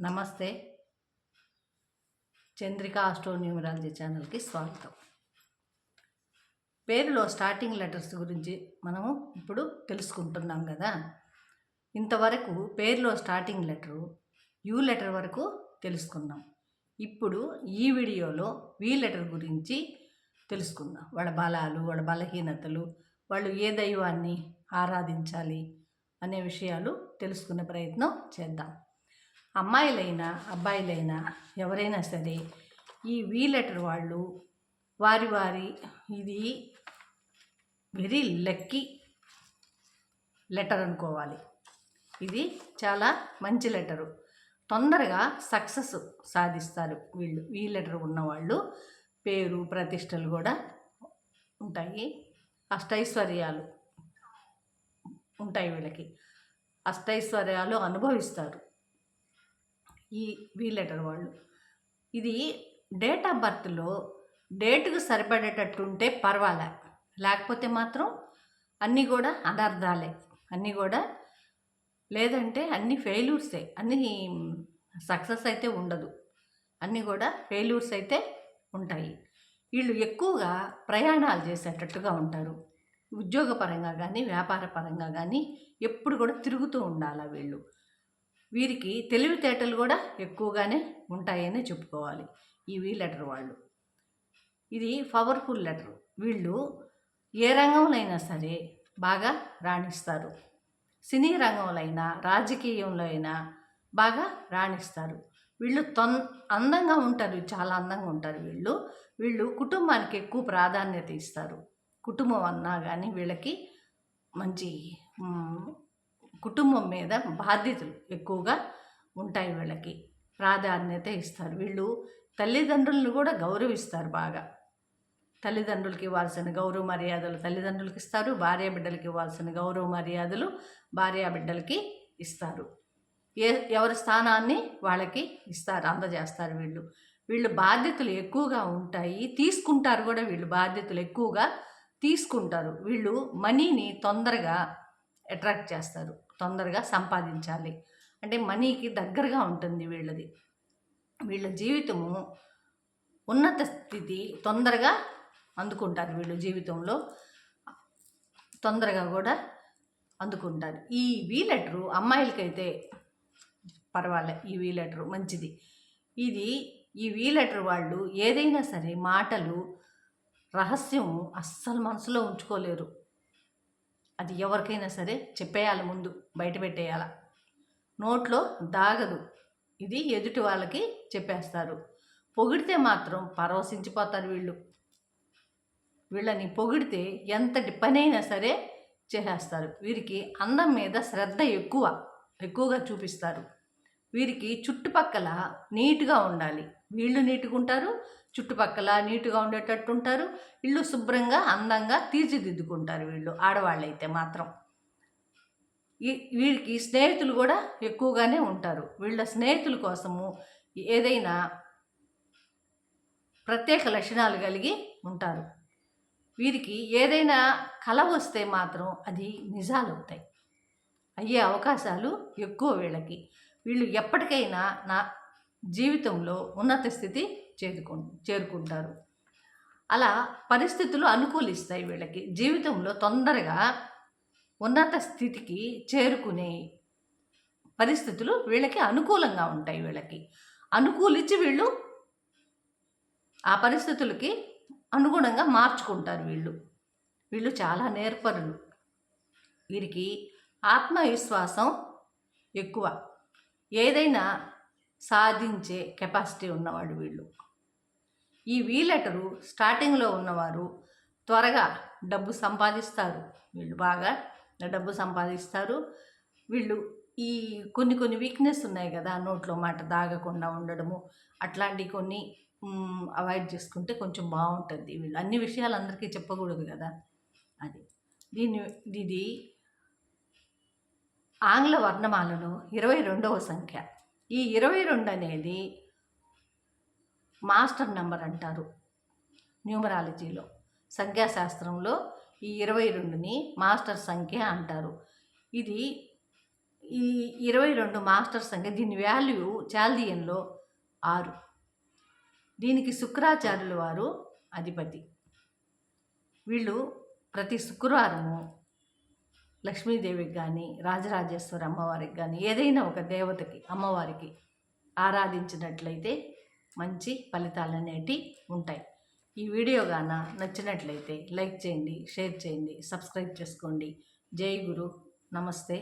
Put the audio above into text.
నమస్తే. Chandrika astro numerology ఛానల్కి స్వాగతం. పేరులో స్టార్టింగ్ లెటర్స్ గురించి మనము ఇప్పుడు తెలుసుకుంటున్నాం కదా. ఇంతవరకు పేరులో స్టార్టింగ్ లెటరు యూ లెటర్ వరకు తెలుసుకున్నాం ఇప్పుడు ఈ వీడియోలో వి లెటర్ గురించి తెలుసుకుందాం. వాళ్ళ బలాలు వాళ్ళ బలహీనతలు వాళ్ళు ఏ దైవాన్ని ఆరాధించాలి అనే విషయాలు తెలుసుకునే ప్రయత్నం చేద్దాం. అమ్మాయిలైనా అబ్బాయిలైనా ఎవరైనా సరే ఈ వీ లెటర్ వాళ్ళు వారి వారి ఇది వెరీ లక్కీ లెటర్ అనుకోవాలి. ఇది చాలా మంచి లెటరు. తొందరగా సక్సెస్ సాధిస్తారు వీళ్ళు. ఈ లెటర్ ఉన్నవాళ్ళు పేరు ప్రతిష్టలు కూడా ఉంటాయి. అష్టైశ్వర్యాలు ఉంటాయి వీళ్ళకి. అష్టైశ్వర్యాలు అనుభవిస్తారు. ఈ వి లెటర్ వాళ్ళు. ఇది డేట్ ఆఫ్ బర్త్లో డేట్కు సరిపడేటట్టు ఉంటే పర్వాలే. లేకపోతే మాత్రం అన్నీ కూడా అనర్థాలే అన్నీ కూడా లేదంటే అన్ని ఫెయిల్యూర్సే. అన్ని సక్సెస్ అయితే ఉండదు. అన్నీ కూడా ఫెయిల్యూర్స్ అయితే ఉంటాయి. వీళ్ళు ఎక్కువగా ప్రయాణాలు చేసేటట్టుగా ఉంటారు. ఉద్యోగపరంగా కానీ వ్యాపార పరంగా కానీ ఎప్పుడు కూడా తిరుగుతూ ఉండాలి వీళ్ళు? వీరికి తెలివితేటలు కూడా ఎక్కువగానే ఉంటాయని చెప్పుకోవాలి ఇవి లెటర్ వాళ్ళు. ఇది పవర్ఫుల్ లెటర్. వీళ్ళు ఏ రంగంలో అయినా సరే బాగా రాణిస్తారు. సినీ రంగంలో అయినా రాజకీయంలో అయినా బాగా రాణిస్తారు. వీళ్ళు తొన్ అందంగా ఉంటారు. చాలా అందంగా ఉంటారు వీళ్ళు. వీళ్ళు కుటుంబానికి ఎక్కువ ప్రాధాన్యత ఇస్తారు. కుటుంబం అన్నా కానీ వీళ్ళకి మంచి కుటుంబం మీద బాధ్యతలు ఎక్కువగా ఉంటాయి వీళ్ళకి. ప్రాధాన్యత ఇస్తారు. వీళ్ళు తల్లిదండ్రులను కూడా గౌరవిస్తారు బాగా. తల్లిదండ్రులకి ఇవ్వాల్సిన గౌరవ మర్యాదలు తల్లిదండ్రులకి ఇస్తారు. భార్య బిడ్డలకి ఇవ్వాల్సిన గౌరవ మర్యాదలు భార్య బిడ్డలకి ఇస్తారు. ఏ ఎవరి స్థానాన్ని వాళ్ళకి ఇస్తారు అందజేస్తారు వీళ్ళు. వీళ్ళు బాధ్యతలు ఎక్కువగా ఉంటాయి. తీసుకుంటారు కూడా వీళ్ళు బాధ్యతలు ఎక్కువగా తీసుకుంటారు. వీళ్ళు మనీని తొందరగా అట్రాక్ట్ చేస్తారు. తొందరగా సంపాదించాలి. అంటే మనీకి దగ్గరగా ఉంటుంది వీళ్ళది. వీళ్ళ జీవితము ఉన్నత స్థితి తొందరగా అందుకుంటారు వీళ్ళు జీవితంలో. తొందరగా కూడా అందుకుంటారు. ఈ వీ లెటరు అమ్మాయిలకైతే పర్వాలే ఈ వీ లెటరు మంచిది. ఇది ఈ వీ లెటర్ వాళ్ళు ఏదైనా సరే మాటలు రహస్యం అస్సలు మనసులో ఉంచుకోలేరు. అది ఎవరికైనా సరే చెప్పేయాలి ముందు బయట పెట్టేయాల. నోట్లో దాగదు. ఇది ఎదుటి వాళ్ళకి చెప్పేస్తారు. పొగిడితే మాత్రం పరవశించిపోతారు వీళ్ళు. వీళ్ళని పొగిడితే ఎంతటి పనైనా సరే చేసేస్తారు. వీరికి అందం మీద శ్రద్ధ ఎక్కువ ఎక్కువగా చూపిస్తారు. వీరికి చుట్టుపక్కల నీట్గా ఉండాలి. వీళ్ళు నీట్గా ఉంటారు చుట్టుపక్కల నీట్గా ఉండేటట్టు ఉంటారు ఇల్లు శుభ్రంగా అందంగా తీర్చిదిద్దుకుంటారు వీళ్ళు ఆడవాళ్ళైతే మాత్రం. వీరికి స్నేహితులు కూడా ఎక్కువగానే ఉంటారు. వీళ్ళ స్నేహితుల కోసము ఏదైనా ప్రత్యేక లక్షణాలు కలిగి ఉంటారు. వీరికి ఏదైనా కళ వస్తే మాత్రం అది నిజాలు అవుతాయి అయ్యే అవకాశాలు ఎక్కువ వీళ్ళకి. వీళ్ళు ఎప్పటికైనా నా జీవితంలో ఉన్నత స్థితి చేరుకు చేరుకుంటారు. అలా పరిస్థితులు అనుకూలిస్తాయి వీళ్ళకి. జీవితంలో తొందరగా ఉన్నత స్థితికి చేరుకునే పరిస్థితులు వీళ్ళకి అనుకూలంగా ఉంటాయి వీళ్ళకి. అనుకూలించి వీళ్ళు ఆ పరిస్థితులకి అనుగుణంగా మార్చుకుంటారు వీళ్ళు. వీళ్ళు చాలా నేర్పరులు. వీరికి ఆత్మవిశ్వాసం ఎక్కువ. ఏదైనా సాధించే కెపాసిటీ ఉన్నవాడు వీళ్ళు. ఈ వీ లెటరు స్టార్టింగ్లో ఉన్నవారు త్వరగా డబ్బు సంపాదిస్తారు. వీళ్ళు బాగా డబ్బు సంపాదిస్తారు. వీళ్ళు ఈ కొన్ని కొన్ని వీక్నెస్ ఉన్నాయి కదా నోట్లో మాట దాగకుండా ఉండడము అట్లాంటి కొన్ని అవాయిడ్ చేసుకుంటే కొంచెం బాగుంటుంది. వీళ్ళు అన్ని విషయాలు అందరికీ చెప్పకూడదు కదా. అది. దీని ఇది ఆంగ్ల వర్ణమాలలో ఇరవై రెండవ సంఖ్య. ఈ ఇరవై రెండు అనేది మాస్టర్ నంబర్ అంటారు న్యూమరాలజీలో. సంఖ్యాశాస్త్రంలో ఈ ఇరవై రెండుని మాస్టర్ సంఖ్య అంటారు. ఇది ఈ ఇరవై రెండు మాస్టర్ సంఖ్య దీని వాల్యూ చాల్దియన్లో ఆరు. దీనికి శుక్రాచార్యుల వారు అధిపతి. వీళ్ళు ప్రతి శుక్రవారము లక్ష్మీదేవికి కానీ రాజరాజేశ్వరి అమ్మవారికి కానీ ఏదైనా ఒక దేవతకి అమ్మవారికి ఆరాధించినట్లయితే మంచి ఫలితాలు అనేటివి ఉంటాయి. ఈ వీడియో గాన నచ్చినట్లయితే లైక్ చేయండి షేర్ చేయండి సబ్స్క్రైబ్ చేసుకోండి. జై గురు. నమస్తే.